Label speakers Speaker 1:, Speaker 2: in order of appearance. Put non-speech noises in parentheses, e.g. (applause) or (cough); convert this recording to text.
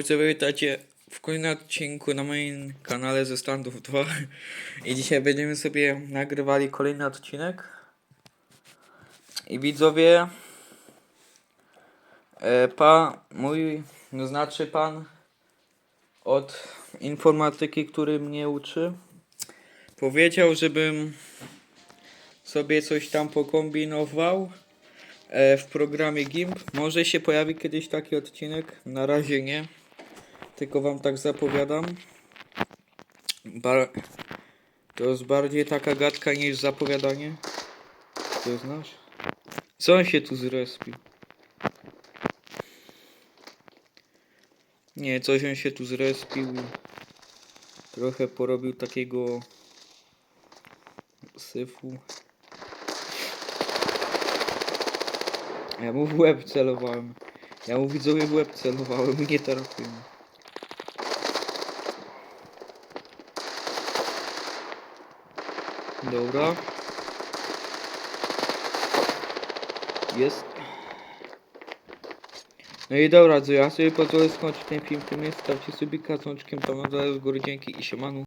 Speaker 1: Chcę witajcie w kolejnym odcinku na moim kanale ze Standów 2 i dzisiaj będziemy sobie nagrywali kolejny odcinek i widzowie e, pan mój, no znaczy pan od informatyki, który mnie uczy powiedział, żebym sobie coś tam pokombinował e, w programie GIMP. Może się pojawi kiedyś taki odcinek, na razie nie. Tylko wam tak zapowiadam. Bar to jest bardziej taka gadka niż zapowiadanie. To znasz? Co on się tu zrespił? Nie, coś on się tu zrespił. Trochę porobił takiego syfu. Ja mu w łeb celowałem. Ja mu widzowie w łeb celowałem (laughs) nie trafiłem. Dobra. Jest. No i dobra, co ja sobie pozwolę skończyć ten film tym jest. Stawcie sobie kasączkiem tam na dole z góry dzięki i siemanu.